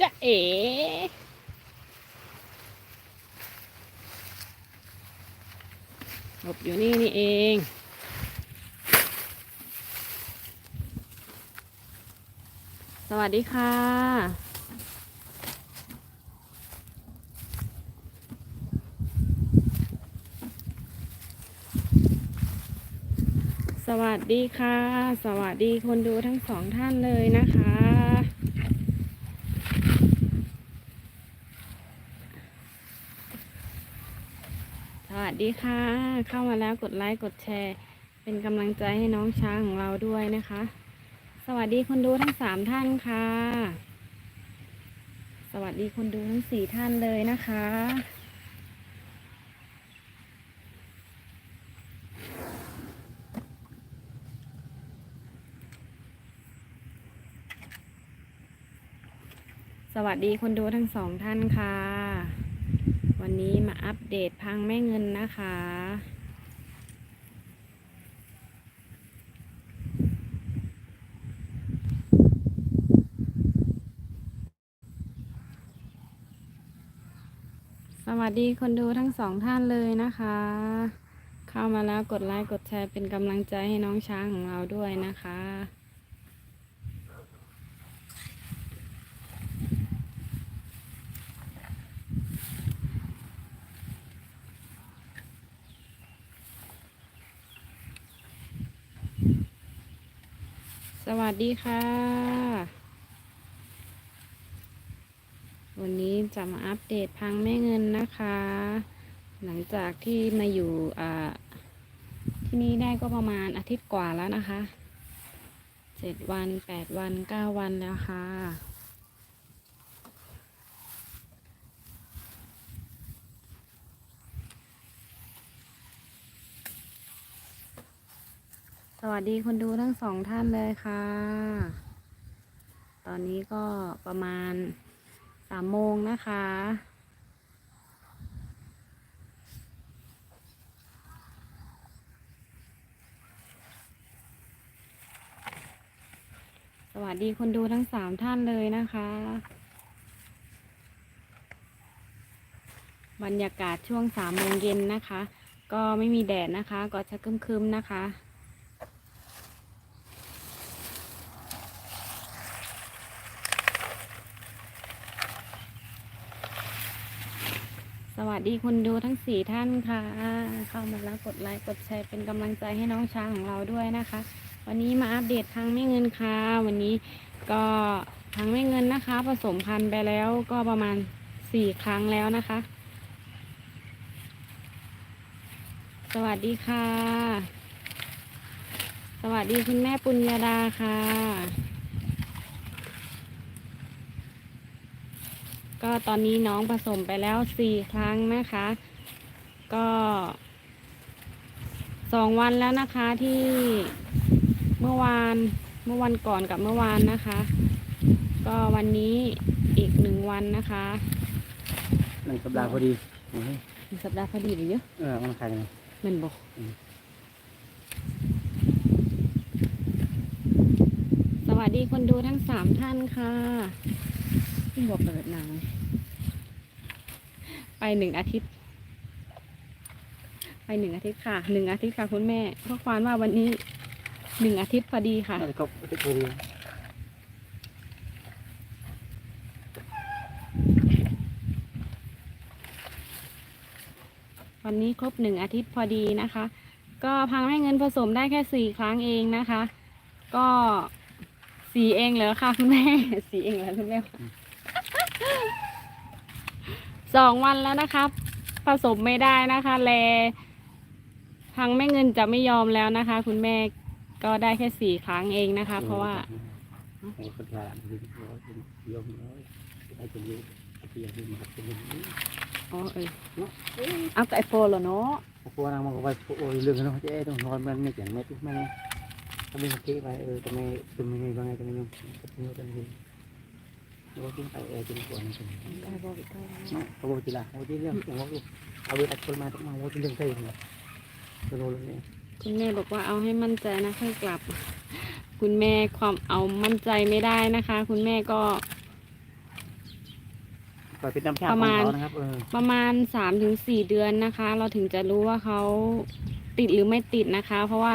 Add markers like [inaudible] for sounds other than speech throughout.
จะเอ๋หลบอยู่นี่นี่เองสวัสดีค่ะ สวัสดีค่ะ สวัสดีคนดูทั้งสองท่านเลยนะคะ สวัสดีค่ะ เข้ามาแล้วกดไลค์กดแชร์ เป็นกำลังใจให้น้องช้างของเราด้วยนะคะ สวัสดีคนดูทั้งสามท่านค่ะ สวัสดีคนดูทั้งสี่ท่านเลยนะคะสวัสดีคนดูทั้งสองท่านค่ะ วันนี้มาอัปเดตพังแม่เงินนะคะ สวัสดีคนดูทั้งสองท่านเลยนะคะ เข้ามาแล้วกดไลค์กดแชร์เป็นกำลังใจให้น้องช้างของเราด้วยนะคะ สวัส ดีค่ะ วันนี้จะมาอัปเดตพังแม่เงินนะคะ หลังจากที่มาอยู่ที่นี่ได้ก็ประมาณอาทิตย์กว่าแล้วนะคะเจ็ดวันแปดวันเก้าวันแล้วค่ะ ส วัสดีคนดูทั้งสองท่านเลยค่ะ ตอนนี้ก็ประมาณสามโมงนะคะ สวัสดีคนดูทั้งสามท่านเลยนะคะ บรรยากาศช่วงสามโมงเย็นนะคะ ก็ไม่มีแดดนะคะ ก็จะคึมๆนะคะ สวัสดีคนดูทั้งสี่ท่านค่ะ เข้ามาแล้วกดไลค์กดแชร์เป็นกำลังใจให้น้องช้างของเราด้วยนะคะ วันนี้มาอัปเดตทางไม่เงินค่ะ วันนี้ก็ทางไม่เงินนะคะ ผสมพันธุ์ไปแล้วก็ประมาณสี่ครั้งแล้วนะคะ สวัสดีค่ะ สวัสดีคุณแม่ปุญญาดาค่ะ ก็ตอนนี้น้องผสมไปแล้วสี่ครั้งนะคะ ก็สองวันแล้วนะคะที่เมื่อวานเมื่อวันก่อนกับเมื่อวานนะคะ ก็วันนี้อีกหนึ่งวันนะคะหนึ่งสัปดาห์พอดีโอ้ยหนึ่งสัปดาห์พอดีหรือเยอะเออมันขายยังไงแมันบอกอืมสวัสดีคนดูทั้งสามท่านค่ะที่บอกเปิดหนัง ไปหนึ่งอาทิตย์ ไปหนึ่งอาทิตย์ค่ะหนึ่งอาทิตย์ค่ะคุณแม่ข้อความว่าวันนี้หนึ่งอาทิตย์พอดีค่ะครบพอดีวันนี้ครบหนึ่งอาทิตย์พอดีนะคะ ก็พังให้เงินผสมได้แค่สี่ครั้งเองนะคะ ก็สีเองเหรอคะคุณแม่ สีเองเหรอคุณแม่ สองวันแล้วนะคะผสมไม่ได้นะคะ แลพังแม่เงินจะไม่ยอมแล้วนะคะ คุณแม่ก็ได้แค่สี่ครั้งเองนะคะ เพราะว่าโอ้คนละดีโอ้ยยอมเลยไอ้คนนี้ไอ้ที่ยังมาเป็นอย่างนี้อ๋อเออเอาแต่ไอโฟนเหรอเนาะพวกนางมันก็ไปโอ้ยเรื่องนั้นเจ๊ต้องนอนมันไม่เจ๋งไม่ทุกไม่ถ้าเป็นเก๊ไปเออทำไมทำไมบางไงทำไมยังก็เป็นเรื่อง นี้เรากินไปเออกินก่อนกินได้บอกอีกแล้วเขาบอกทีละเขาที่เรื่องของเขาเอาเวลาคนมาต้องมาว่าที่เรื่องใช่ไหมก็รู้เลยคุณแม่บอกว่าเอาให้มั่นใจนะค่อยกลับ คุณแม่ความเอามั่นใจไม่ได้นะคะ คุณแม่ก็ปล่อยเป็นธรรมชาติปขระองมาณเขานะครับเออประมาณสามถึงสี่เดือนนะคะ เราถึงจะรู้ว่าเขาติดหรือไม่ติดนะคะ เพราะว่า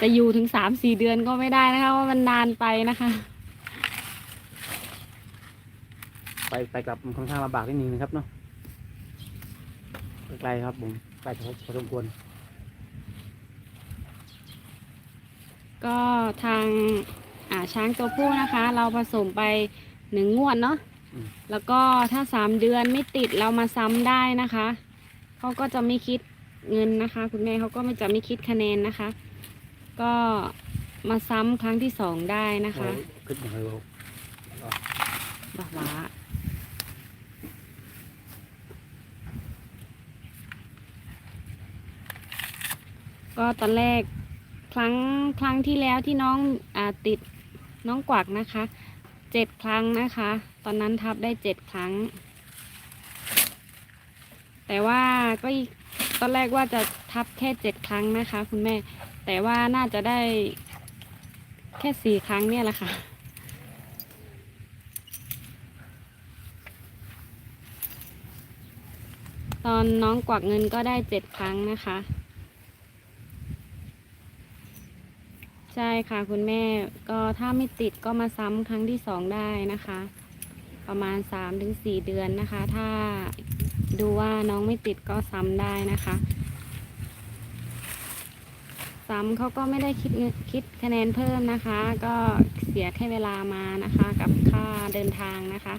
จะอยู่ถึงสามสี่เดือนก็ไม่ได้นะคะว่ามันนานไปนะคะ ไปไปกลับมันค่อนข้างลำบากนิดนึงนะครับเนาะไกลครับผมไกลพอพอสมควร ก็ทางอ่าช้างตัวผู้นะคะ เราผสมไปหนึ่งงวดเนาะแล้วก็ถ้าสามเดือนไม่ติดเรามาซ้ำได้นะคะเขาก็จะไม่คิดเงินนะคะ คุณแม่เขาก็ไม่จะไม่คิดคะแนนนะคะ ก็มาซ้ำครั้งที่สองได้นะคะโอ้ยขึ้นอย่างเร็ว บอกว่าก็ตอนแรกครั้งครั้งที่แล้วที่น้องอาติดน้องกวักนะคะเจ็ดครั้งนะคะ ตอนนั้นทับได้เจ็ดครั้ง แต่ว่าก็ตอนแรกว่าจะทับแค่เจ็ดครั้งนะคะ คุณแม่ แต่ว่าน่าจะได้แค่สี่ครั้งเนี่ยแหละค่ะ ตอนน้องกวักเงินก็ได้เจ็ดครั้งนะคะ ใช่ค่ะคุณแม่ก็ถ้าไม่ติดก็มาซ้ำครั้งที่สองได้นะคะ ประมาณสามถึงสี่เดือนนะคะ ถ้าดูว่าน้องไม่ติดก็ซ้ำได้นะคะซ้ำเขาก็ไม่ได้คิดคิดคะแนนเพิ่มนะคะ ก็เสียแค่เวลามานะคะ กับค่าเดินทางนะคะ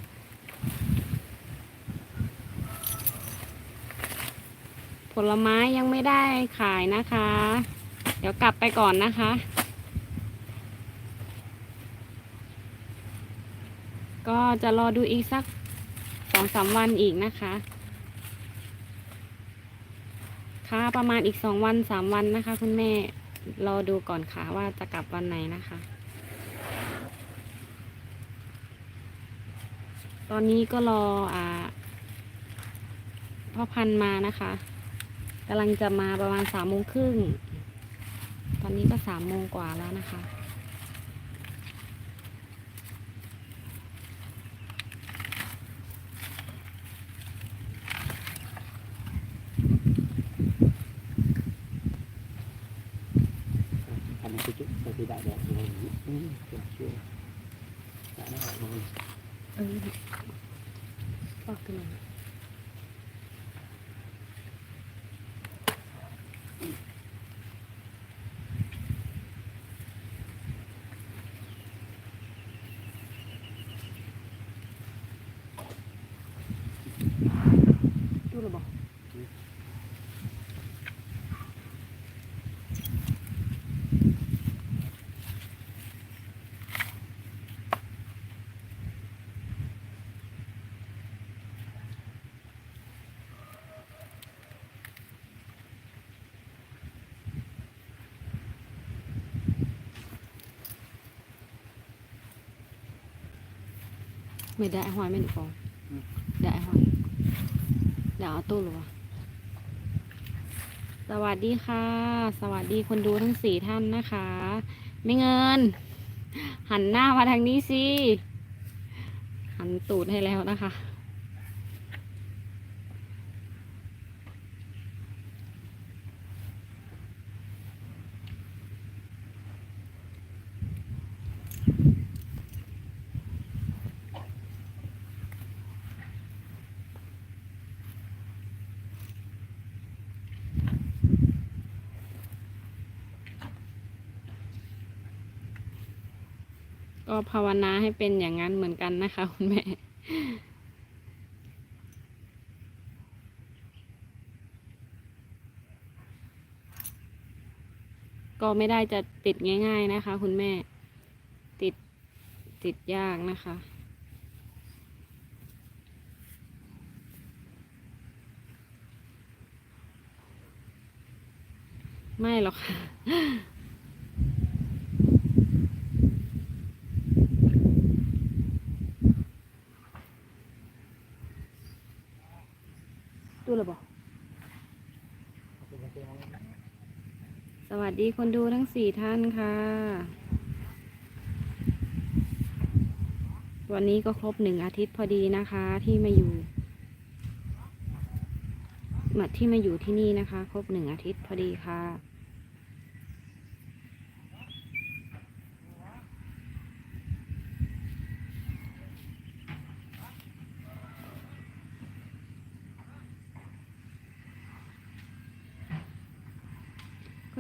ผลไม้ยังไม่ได้ขายนะคะ เดี๋ยวกลับไปก่อนนะคะ ก็จะรอดูอีกสักสองสามวันอีกนะคะ ค่ะประมาณอีกสองวันสามวันนะคะ คุณแม่รอดูก่อนค่ะว่าจะกลับวันไหนนะคะ ตอนนี้ก็รออ่าพ่อพันธุ์มานะคะ กำลังจะมาประมาณสามโมงครึ่ง ตอนนี้ก็สามโมงกว่าแล้วนะคะทำให้จุ๊บไปที่ได้แบบนี้อืมเชื่อเชื่อได้ไม่ออกเลย เออปอกกันหน่อยดูหรือเปล่า ไม่ได้หอยไม่หนึ่งฟองได้หอยเดี๋ยวเอาตู้หรือวะสวัสดีค่ะ สวัสดีคนดูทั้งสี่ท่านนะคะ ไม่เงิน หันหน้ามาทางนี้สิ หันตูดให้แล้วนะคะ ก็ภาวนาให้เป็นอย่างนั้นเหมือนกันนะคะคุณแม่ก็ไม่ได้จะติดง่าย ๆนะคะ คุณแม่ติดติดยากนะคะ ไม่หรอกค่ะ ดีคนดูทั้งสี่ท่านค่ะ วันนี้ก็ครบหนึ่งอาทิตย์พอดีนะคะ ที่มาอยู่มาที่มาอยู่ที่นี่นะคะ ครบหนึ่งอาทิตย์พอดีค่ะ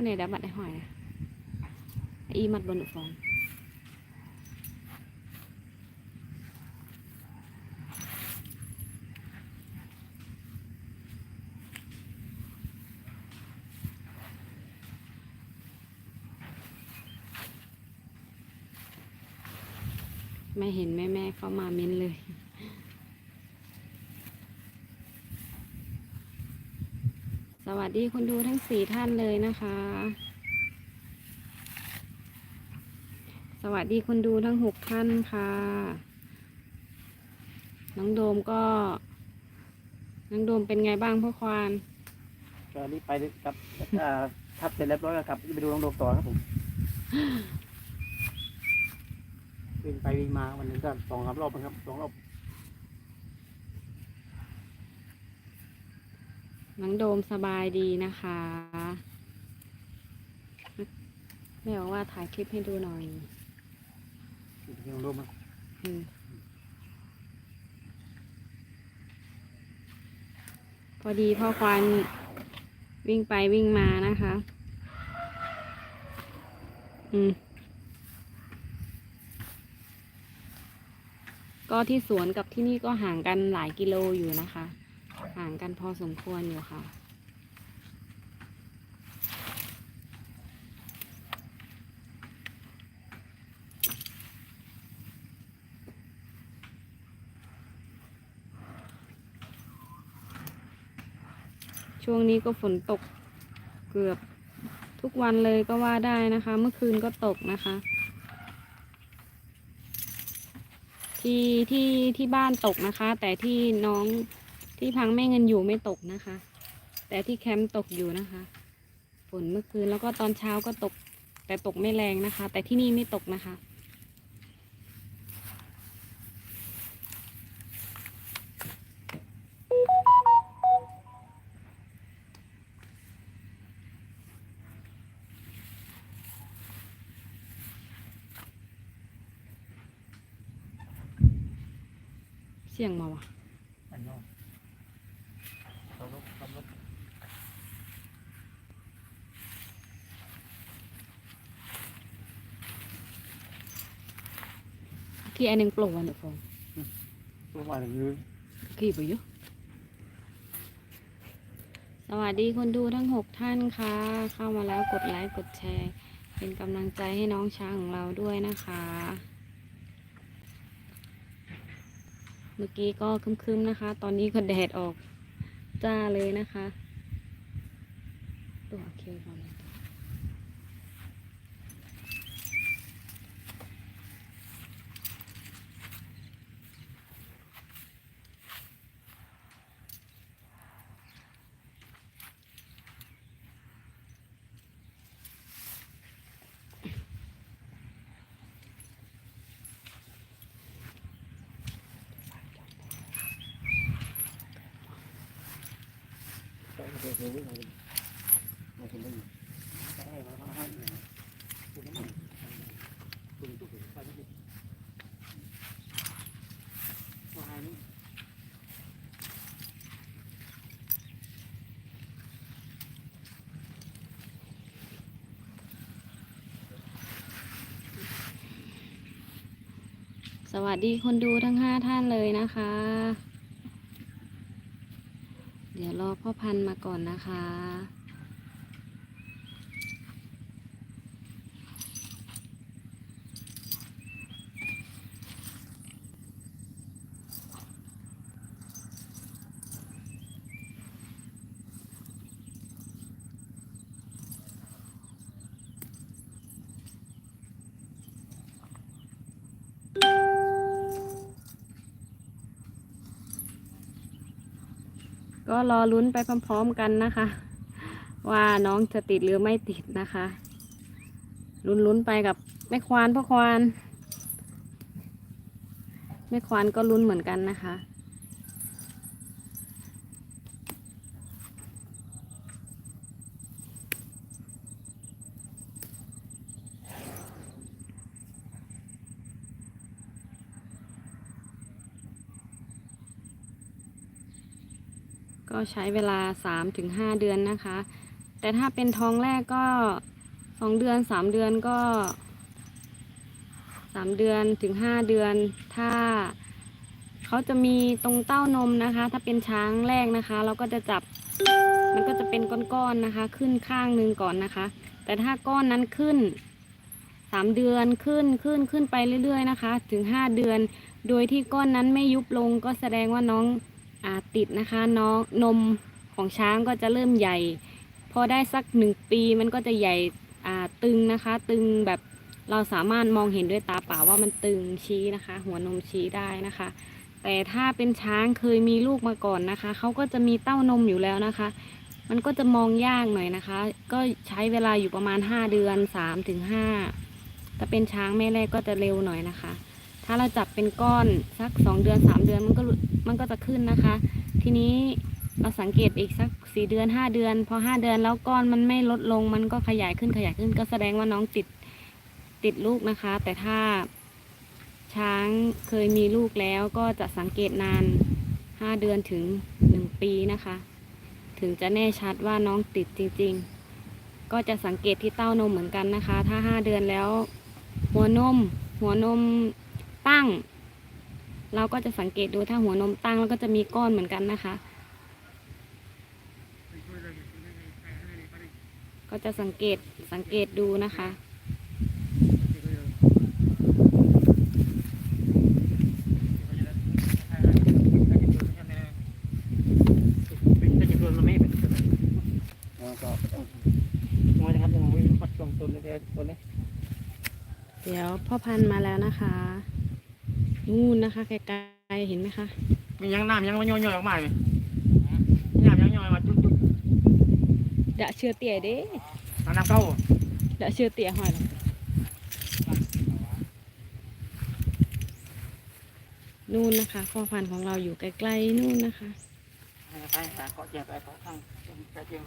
ก็ในดับบัตรไอ้หอยอะอีมัดบนอุฟองไม่เห็นแม่แม่เข้ามาเม้นเลย สวัสดีคนดูทั้งสี่ท่านเลยนะคะ สวัสดีคนดูทั้งหกท่านค่ะ น้องโดมก็ น้องโดมเป็นไงบ้างพ่อควานก็รีบไปกับอ่าทับเสร็จเรียบร้อยแล้วครับไปดูน้องโดมต่อครับผมวิ่งไปวิ่งมาวันหนึงก็สองสามรอบนะครับสองรอบ น้องโดมสบายดีนะคะแม่บอกว่าถ่ายคลิปให้ดูหน่อยน้องโดมนะอืมพอดีพ่อควานวิ่งไปวิ่งมานะคะ อืมก็ที่สวนกับที่นี่ก็ห่างกันหลายกิโลอยู่นะคะ ห่างกันพอสมควรอยู่ค่ะ ช่วงนี้ก็ฝนตกเกือบทุกวันเลยก็ว่าได้นะคะ เมื่อคืนก็ตกนะคะ ที่ที่ที่บ้านตกนะคะ แต่ที่น้อง ที่พังแม่เงินอยู่ไม่ตกนะคะ แต่ที่แคมป์ตกอยู่นะคะ ฝนเมื่อคืนแล้วก็ตอนเช้าก็ตก แต่ตกไม่แรงนะคะ แต่ที่นี่ไม่ตกนะคะ เสียงมาวะ อันนอกขับรถขับรถ ที่อันหนึ่งโปร่งวันเดอร์ฟงตัวมาถึงยืนขี่ไปอยู่สวัสดีคนดูทั้งหกท่านค่ะ เข้ามาแล้วกดไลค์กดแชร์ เป็นกำลังใจให้น้องช้างของเราด้วยนะคะ เมื่อกี้ก็ครึ้มๆนะคะ ตอนนี้ก็แดดออกจ้าเลยนะคะ ตัวโอเคก่อนเลย สวัสดีคนดูทั้งห้าท่านเลยนะคะ เดี๋ยวรอพ่อ พันธุ์มาก่อนนะคะ ก็รอลุ้นไปพร้อมๆกันนะคะ ว่าน้องจะติดหรือไม่ติดนะคะลุ้นๆไปกับแม่ควานพ่อควานแม่ควานก็ลุ้นเหมือนกันนะคะ ก็ใช้เวลา 3-5 เดือนนะคะ แต่ถ้าเป็นท้องแรกก็ 2 เดือน 3 เดือนก็ 3 เดือนถึง 5 เดือน ถ้าเขาจะมีตรงเต้านมนะคะ ถ้าเป็นช้างแรกนะคะ เราก็จะจับมันก็จะเป็นก้อนๆนะคะ ขึ้นข้างหนึ่งก่อนนะคะ แต่ถ้าก้อนนั้นขึ้น3เดือนขึ้นขึ้นขึ้นไปเรื่อยๆนะคะ ถึง5เดือน โดยที่ก้อนนั้นไม่ยุบลงก็แสดงว่าน้อง ติดนะคะน้องนมของช้างก็จะเริ่มใหญ่ พอได้สักหนึ่งปีมันก็จะใหญ่ตึงนะคะ ตึงแบบเราสามารถมองเห็นด้วยตาเปล่าว่ามันตึงชี้นะคะ หัวนมชี้ได้นะคะ แต่ถ้าเป็นช้างเคยมีลูกมาก่อนนะคะเขาก็จะมีเต้านมอยู่แล้วนะคะ มันก็จะมองยากหน่อยนะคะ ก็ใช้เวลาอยู่ประมาณ 5 เดือน3ถึง5ถ้าเป็นช้างแม่แรกก็จะเร็วหน่อยนะคะ ถ้าเราจับเป็นก้อนสัก2เดือน3เดือนมันก็มันก็จะขึ้นนะคะ ทีนี้เราสังเกตอีกสัก4เดือน5เดือน พอ5เดือนแล้วก้อนมันไม่ลดลง มันก็ขยายขึ้นขยายขึ้นก็แสดงว่าน้องติดติดลูกนะคะ แต่ถ้าช้างเคยมีลูกแล้วก็จะสังเกตนาน5เดือนถึง1ปีนะคะ ถึงจะแน่ชัดว่าน้องติดจริง ๆ ก็จะสังเกตที่เต้านมเหมือนกันนะคะ ถ้า5เดือนแล้ว หัวนมหัวนม ตั้ง เราก็จะสังเกตดูถ้าหัวนมตั้งแล้วก็จะมีก้อนเหมือนกันนะคะ ก็จะสังเกตสังเกตดูนะคะเดี๋ยวพ่อพันธุ์มาแล้วนะคะ นู่นนะคะไกลๆเห็นไหมคะมียังน้ำยังมันย่อยๆออกมาไหมน้ำยังย่อยมาจุ๊บเดะเชื่อเตี่ยเด้ๆน้ำเข้าเดะเชื่อเตี่ยหอยนู่นนะคะพ่อพันธุ์ของเราอยู่ใกล้ๆนู่นนะคะไปหาเกาะเจียไปเกาะข้างไปเจียไป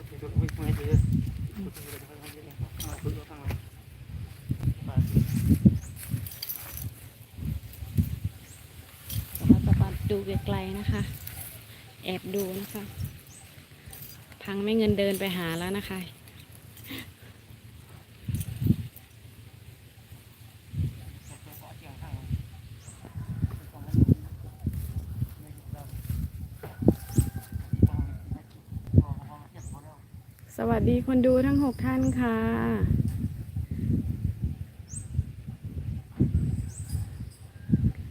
ดูไกลๆนะคะ แอบดูนะคะ พังไม่เงินเดินไปหาแล้วนะคะ สวัสดีคนดูทั้งหกท่านค่ะ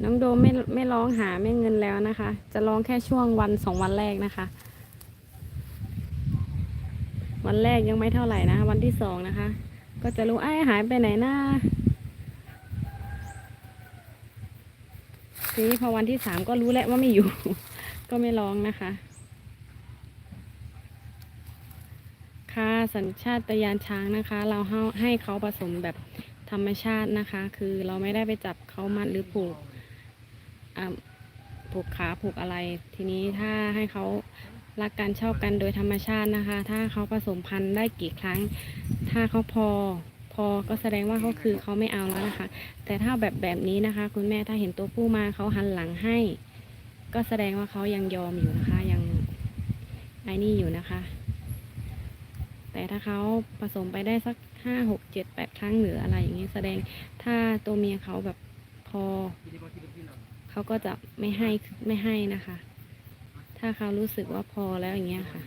น้องโดมไม่ไม่ร้องหาไม่เงินแล้วนะคะ จะร้องแค่ช่วงวันสองวันแรกนะคะ วันแรกยังไม่เท่าไหร่นะ วันที่สองนะคะ ก็จะรู้ไอ้หายไปไหนหน้าทีนี้พอวันที่สามก็รู้แล้วว่าไม่อยู่ ก็ไม่ร้องนะคะ ค่ะสัญชาตญาณช้างนะคะ เราให้เขาผสมแบบธรรมชาตินะคะ คือเราไม่ได้ไปจับเขามัดหรือผูก ผูกขาผูกอะไร ทีนี้ถ้าให้เขารักกันชอบกันโดยธรรมชาตินะคะ ถ้าเขาผสมพันธุ์ได้กี่ครั้ง ถ้าเขาพอพอก็แสดงว่าเขาคือเขาไม่เอาแล้วนะคะ แต่ถ้าแบบแบบนี้นะคะ คุณแม่ถ้าเห็นตัวผู้มาเขาหันหลังให้ ก็แสดงว่าเขายังยอมอยู่นะคะ ยังไอ้นี่อยู่นะคะ แต่ถ้าเขาผสมไปได้สักห้าหกเจ็ดแปดครั้งหรืออะไรอย่างนี้แสดงถ้าตัวเมียเขาแบบพอ เขาก็จะไม่ให้ไม่ให้นะคะ ถ้าเขารู้สึกว่าพอแล้วอย่างเงี้ยค่ะ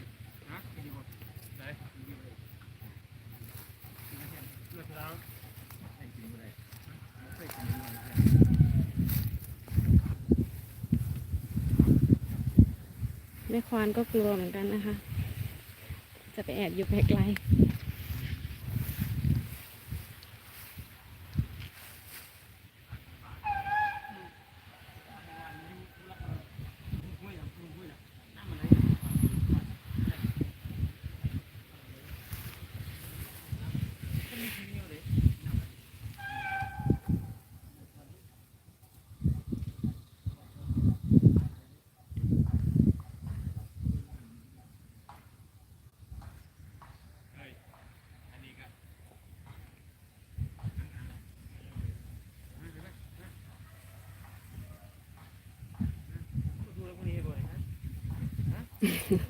แม่ควานก็กลัวเหมือนกันนะคะ จะไปแอบอยู่ไกล Mm-hmm. [laughs]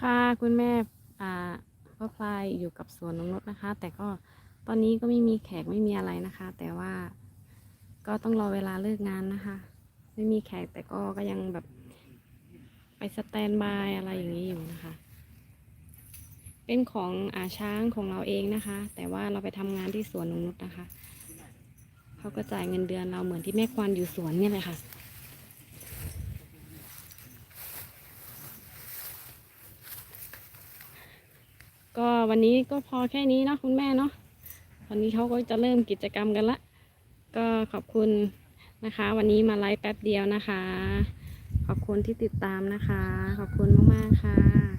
ค่ะคุณแม่อ่าพ่อพลายอยู่กับสวนนงนุชนะคะ แต่ก็ตอนนี้ก็ไม่มีแขกไม่มีอะไรนะคะ แต่ว่าก็ต้องรอเวลาเลิกงานนะคะ ไม่มีแขกแต่ก็ก็ยังแบบ ไปสแตนบายอะไรอย่างนี้อยู่นะคะ เป็นของอาช้างของเราเองนะคะ แต่ว่าเราไปทำงานที่สวนนงนุชนะคะเขาก็จ่ายเงินเดือนเราเหมือนที่แม่ควานอยู่สวนเนี่ยเลยค่ะ ก็วันนี้ก็พอแค่นี้เนาะคุณแม่เนาะวันนี้เขาก็จะเริ่มกิจกรรมกันละ ก็ขอบคุณนะคะ วันนี้มาไลฟ์แป๊บเดียวนะคะ ขอบคุณที่ติดตามนะคะ ขอบคุณมากๆค่ะ